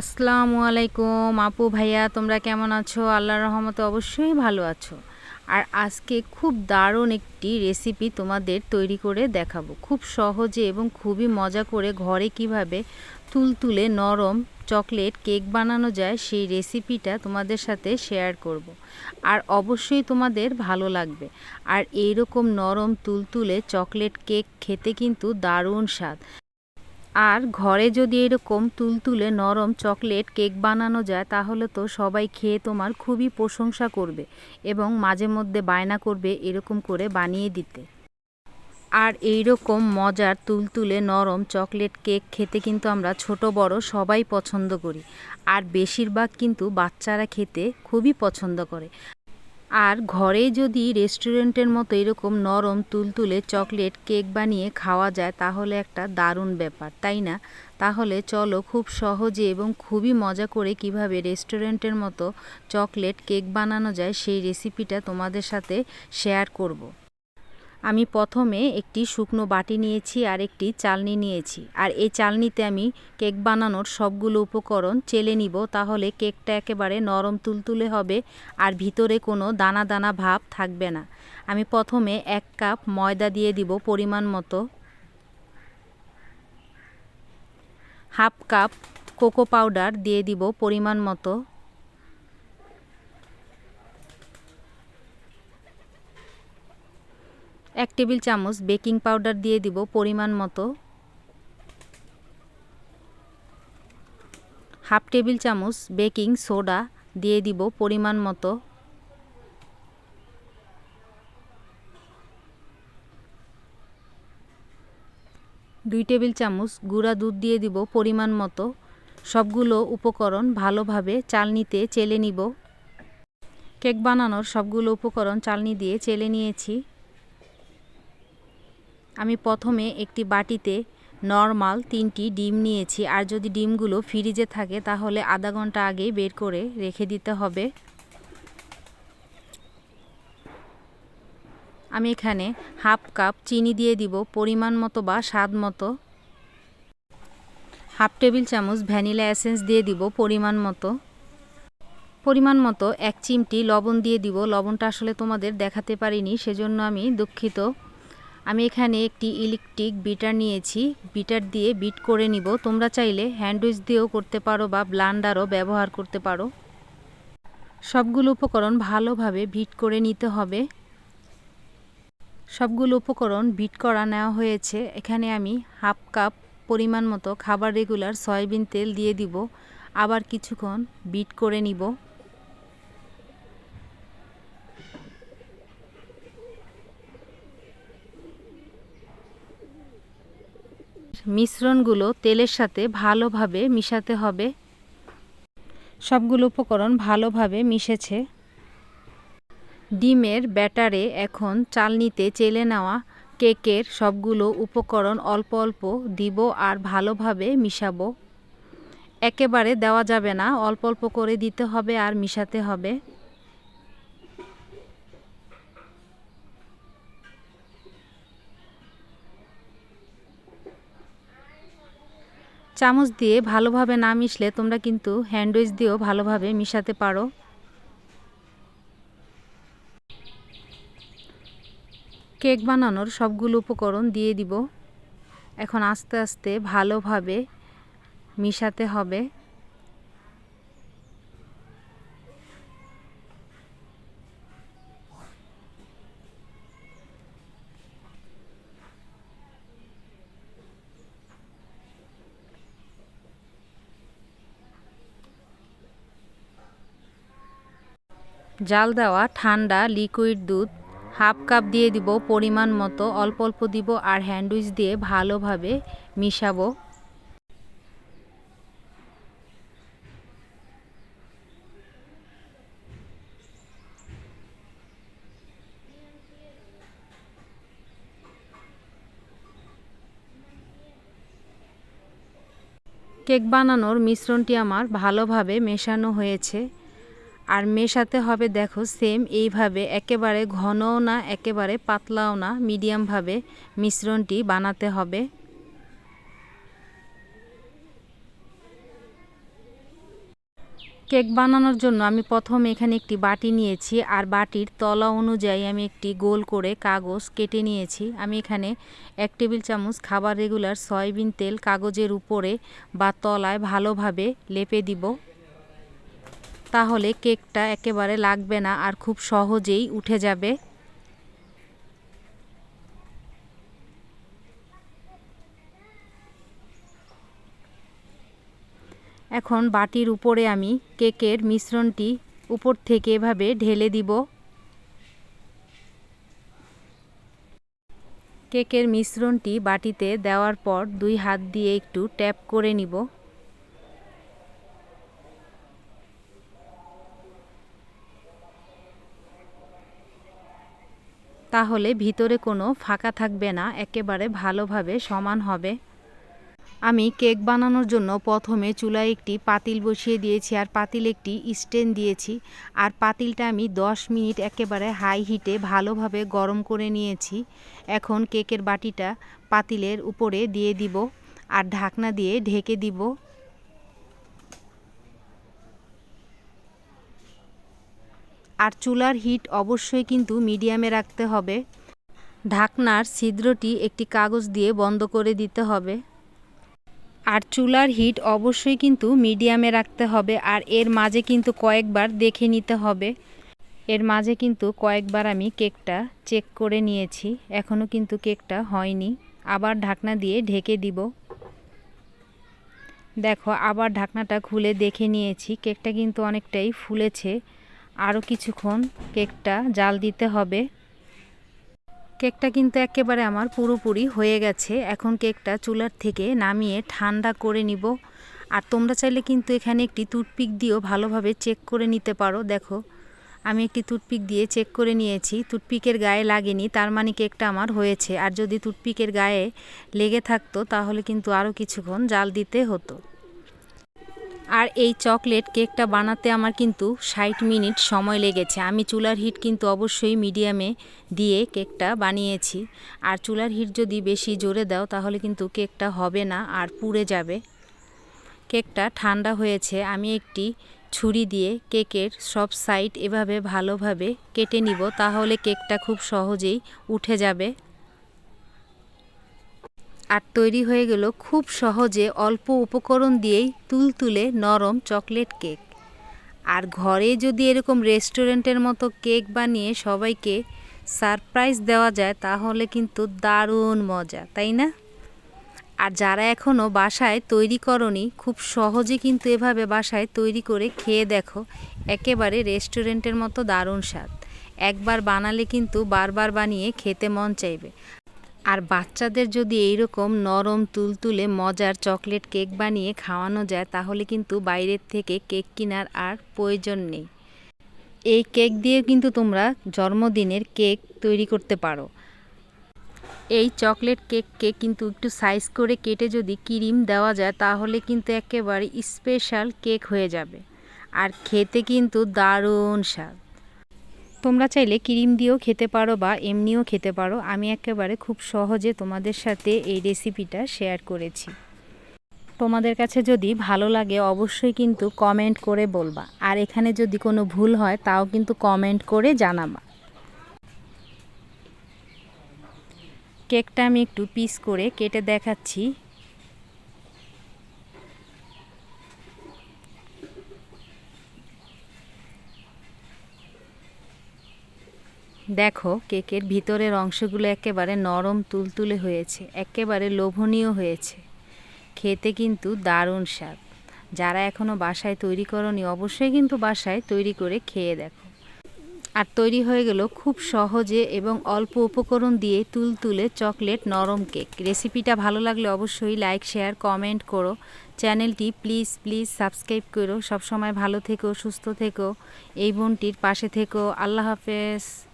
আসসালামু আলাইকুম। আপু, ভাইয়া, তোমরা কেমন আছো? আল্লাহর রহমতে অবশ্যই ভালো আছো। আর আজকে খুব দারুণ একটি রেসিপি তোমাদের তৈরি করে দেখাবো। খুব সহজে এবং খুবই মজা করে ঘরে কীভাবে তুলতুলে নরম চকলেট কেক বানানো যায়, সেই রেসিপিটা তোমাদের সাথে শেয়ার করব। আর অবশ্যই তোমাদের ভালো লাগবে। আর এইরকম নরম তুলতুলে চকলেট কেক খেতে কিন্তু দারুণ স্বাদ। আর ঘরে যদি এরকম তুলতুলে নরম চকলেট কেক বানানো যায়, তাহলে তো সবাই খেয়ে তোমার খুবই প্রশংসা করবে এবং মাঝে মধ্যে বায়না করবে এরকম করে বানিয়ে দিতে। আর এই রকম মজার তুলতুলে নরম চকলেট কেক খেতে কিন্তু আমরা ছোট বড় সবাই পছন্দ করি। আর বেশিরভাগ কিন্তু বাচ্চারা খেতে খুবই পছন্দ করে। আর ঘরে যদি রেস্টুরেন্টের মতো এরকম নরম তুলতুলে চকলেট কেক বানিয়ে খাওয়া যায়, তাহলে একটা দারুণ ব্যাপার, তাই না তাহলে চলো খুব সহজে এবং খুবই মজা করে কীভাবে রেস্টুরেন্টের মতো চকলেট কেক বানানো যায়, সেই রেসিপিটা তোমাদের সাথে শেয়ার করব। আমি প্রথমে একটি শুকনো বাটি নিয়েছি আর একটি চালনি নিয়েছি। আর এই চালনিতে আমি কেক বানানোর সবগুলো উপকরণ চেলে নিব তাহলে কেকটা একেবারে নরম তুলতুলে হবে আর ভিতরে কোনো দানা দানা ভাব থাকবে না। আমি প্রথমে এক কাপ ময়দা দিয়ে দিব পরিমাণ মতো। হাফ কাপ কোকো পাউডার দিয়ে দিব পরিমাণ মতো। এক টেবিল চামচ বেকিং পাউডার দিয়ে দিব পরিমাণ মতো। হাফ টেবিল চামচ বেকিং সোডা দিয়ে দিব পরিমাণ মতো। দুই টেবিল চামচ গুঁড়া দুধ দিয়ে দিব পরিমাণ মতো। সবগুলো উপকরণ ভালোভাবে চালনিতে চেলে নিব। কেক বানানোর সবগুলো উপকরণ চালনি দিয়ে চেলে নিয়েছি। আমি প্রথমে একটি বাটিতে নর্মাল তিনটি ডিম নিয়েছি, আর যদি ডিমগুলো ফ্রিজে থাকে তাহলে আধা ঘণ্টা আগে বের করে রেখে দিতে হবে। আমি এখানে হাফ কাপ চিনি দিয়ে দিব, পরিমাণ মতো বা স্বাদ মতো। হাফ টেবিল চামচ ভ্যানিলা এসেন্স দিয়ে দিব, পরিমাণ মতো। পরিমাণ মতো এক চিমটি লবণ দিয়ে দিব। লবণটা আসলে তোমাদের দেখাতে পারিনি, সেজন্য আমি দুঃখিত। আমি এখানে একটি ইলেকট্রিক বিটার নিয়েছি। বিটার দিয়ে বিট করে নিব। তোমরা চাইলে হ্যান্ডউইচ দিয়েও করতে পারো বা ব্লান্ডারও ব্যবহার করতে পারো। সবগুলো উপকরণ ভালোভাবে বিট করে নিতে হবে। সবগুলো উপকরণ বিট করা নেওয়া হয়েছে। এখানে আমি হাফ কাপ পরিমাণ মতো খাবার রেগুলার সয়াবিন তেল দিয়ে দিব। আবার কিছুক্ষণ বিট করে নিব। মিশ্রণগুলো তেলের সাথে ভালোভাবে মিশাতে হবে। সবগুলো উপকরণ ভালোভাবে মিশেছে। ডিমের ব্যাটারে এখন চালনিতে চেলে নেওয়া কেকের সবগুলো উপকরণ অল্প অল্প দিব আর ভালোভাবে মিশাবো। একেবারে দেওয়া যাবে না, অল্প অল্প করে দিতে হবে আর মিশাতে হবে। চামচ দিয়ে ভালোভাবে না মিশলে তোমরা কিন্তু হ্যান্ডউইচ দিয়েও ভালোভাবে মিশাতে পারো। কেক বানানোর সবগুলো উপকরণ দিয়ে দিব। এখন আস্তে আস্তে ভালোভাবে মিশাতে হবে। জাল দেওয়া, ঠান্ডা লিকুইড দুধ হাফ কাপ দিয়ে দিব পরিমাণ মতো, অল্প অল্প দিব আর হ্যান্ডউইচ দিয়ে ভালোভাবে মিশাবো। কেক বানানোর মিশ্রণটি আমার ভালোভাবে মেশানো হয়েছে। আর মেশাতে হবে, দেখো সেম এইভাবে, একেবারে ঘনও না, একেবারে পাতলাও না মিডিয়ামভাবে মিশ্রণটি বানাতে হবে। কেক বানানোর জন্য আমি প্রথম এখানে একটি বাটি নিয়েছি, আর বাটির তলা অনুযায়ী আমি একটি গোল করে কাগজ কেটে নিয়েছি। আমি এখানে এক টেবিল চামচ খাবার রেগুলার সয়াবিন তেল কাগজের উপরে বা তলায় ভালোভাবে লেপে দিব। তাহলে কেকটা একেবারে লাগবে না আর খুব সহজেই উঠে যাবে। এখন বাটির উপরে আমি কেকের মিশ্রণটি উপর থেকে এভাবে ঢেলে দিব। কেকের মিশ্রণটি বাটিতে দেওয়ার পর দুই হাত দিয়ে একটু ট্যাপ করে নিব। তাহলে ভিতরে কোনো ফাঁকা থাকবে না, একেবারে ভালোভাবে সমান হবে। আমি কেক বানানোর জন্য প্রথমে চুলায় একটি পাতিল বসিয়ে দিয়েছি আর পাতিল একটি স্ট্যান্ড দিয়েছি আর পাতিলটা আমি 10 মিনিট একেবারে হাই হিটে ভালোভাবে গরম করে নিয়েছি। এখন কেকের বাটিটা পাতিলের উপরে দিয়ে দিব আর ঢাকনা দিয়ে ঢেকে দিব। আর চুলার হিট অবশ্যই কিন্তু মিডিয়ামে রাখতে হবে। ঢাকনার ছিদ্রটি একটি কাগজ দিয়ে বন্ধ করে দিতে হবে। আর চুলার হিট অবশ্যই কিন্তু মিডিয়ামে রাখতে হবে আর এর মাঝে কিন্তু কয়েকবার দেখে নিতে হবে। এর মাঝে কিন্তু কয়েকবার আমি কেকটা চেক করে নিয়েছি এখনও কিন্তু কেকটা হয়নি। আবার ঢাকনা দিয়ে ঢেকে দিব। দেখো, আবার ঢাকনাটা খুলে দেখে নিয়েছি, কেকটা কিন্তু অনেকটাই ফুলেছে। আরও কিছুক্ষণ কেকটা জাল দিতে হবে। কেকটা কিন্তু একেবারে আমার পুরোপুরি হয়ে গেছে। এখন কেকটা চুলার থেকে নামিয়ে ঠান্ডা করে নিব। আর তোমরা চাইলে কিন্তু এখানে একটি টুথপিক দিয়েও ভালোভাবে চেক করে নিতে পারো। দেখো, আমি একটি টুথপিক দিয়ে চেক করে নিয়েছি। টুথপিকের গায়ে লাগেনি, তার মানে কেকটা আমার হয়েছে। আর যদি টুথপিকের গায়ে লেগে থাকতো, তাহলে কিন্তু আরও কিছুক্ষণ জাল দিতে হতো। আর এই চকলেট কেকটা বানাতে আমার কিন্তু ষাট মিনিট সময় লেগেছে। আমি চুলার হিট কিন্তু অবশ্যই মিডিয়ামে দিয়ে কেকটা বানিয়েছি। আর চুলার হিট যদি বেশি জোরে দাও, তাহলে কিন্তু কেকটা হবে না আর পুড়ে যাবে। কেকটা ঠান্ডা হয়েছে। আমি একটি ছুরি দিয়ে কেকের সব সাইড এভাবে ভালোভাবে কেটে নিব, তাহলে কেকটা খুব সহজেই উঠে যাবে। আর তৈরি হয়ে গেল খুব সহজে অল্প উপকরণ দিয়েই তুলতুলে নরম চকলেট কেক। আর ঘরে যদি এরকম রেস্টুরেন্টের মতো কেক বানিয়ে সবাইকে সারপ্রাইজ দেওয়া যায়, তাহলে কিন্তু দারুণ মজা, তাই না? আর যারা এখনও বাসায় তৈরি করনি, খুব সহজে কিন্তু এভাবে বাসায় তৈরি করে খেয়ে দেখো, একেবারে রেস্টুরেন্টের মতো দারুণ স্বাদ। একবার বানালে কিন্তু বারবার বানিয়ে খেতে মন চাইবে। আর বাচ্চাদের যদি এইরকম নরম তুলতুলে মজার চকলেট কেক বানিয়ে খাওয়ানো যায়, তাহলে কিন্তু বাইরের থেকে কেক কেনার আর প্রয়োজন নেই। এই কেক দিয়ে কিন্তু তোমরা জন্মদিনের কেক তৈরি করতে পারো। এই চকলেট কেককে কিন্তু একটু সাইজ করে কেটে যদি ক্রিম দেওয়া যায়, তাহলে কিন্তু একেবারে স্পেশাল কেক হয়ে যাবে। আর খেতে কিন্তু দারুণ স্বাদ। তোমরা চাইলে ক্রিম দিয়েও খেতে পারো বা এমনিও খেতে পারো। আমি একেবারে খুব সহজে তোমাদের সাথে এই রেসিপিটা শেয়ার করেছি। তোমাদের কাছে যদি ভালো লাগে, অবশ্যই কিন্তু কমেন্ট করে বলবা। আর এখানে যদি কোনো ভুল হয়, তাও কিন্তু কমেন্ট করে জানাবা। কেকটা আমি একটু পিস করে কেটে দেখাচ্ছি। দেখো, কেকের ভিতরের অংশগুলো একেবারে নরম তুলতুলে হয়েছে, একেবারে লোভনীয় হয়েছে। খেতে কিন্তু দারুণ স্বাদ। যারা এখনও বাসায় তৈরি করনি, অবশ্যই কিন্তু বাসায় তৈরি করে খেয়ে দেখো। আর তৈরি হয়ে গেল খুব সহজে এবং অল্প উপকরণ দিয়ে তুলতুলে চকলেট নরম কেক। রেসিপিটা ভালো লাগলে অবশ্যই লাইক, শেয়ার, কমেন্ট করো। চ্যানেলটি প্লিজ প্লিজ সাবস্ক্রাইব করো। সবসময় ভালো থেকো, সুস্থ থেকো। এই বোনটির পাশে থেকো। আল্লাহ হাফেজ।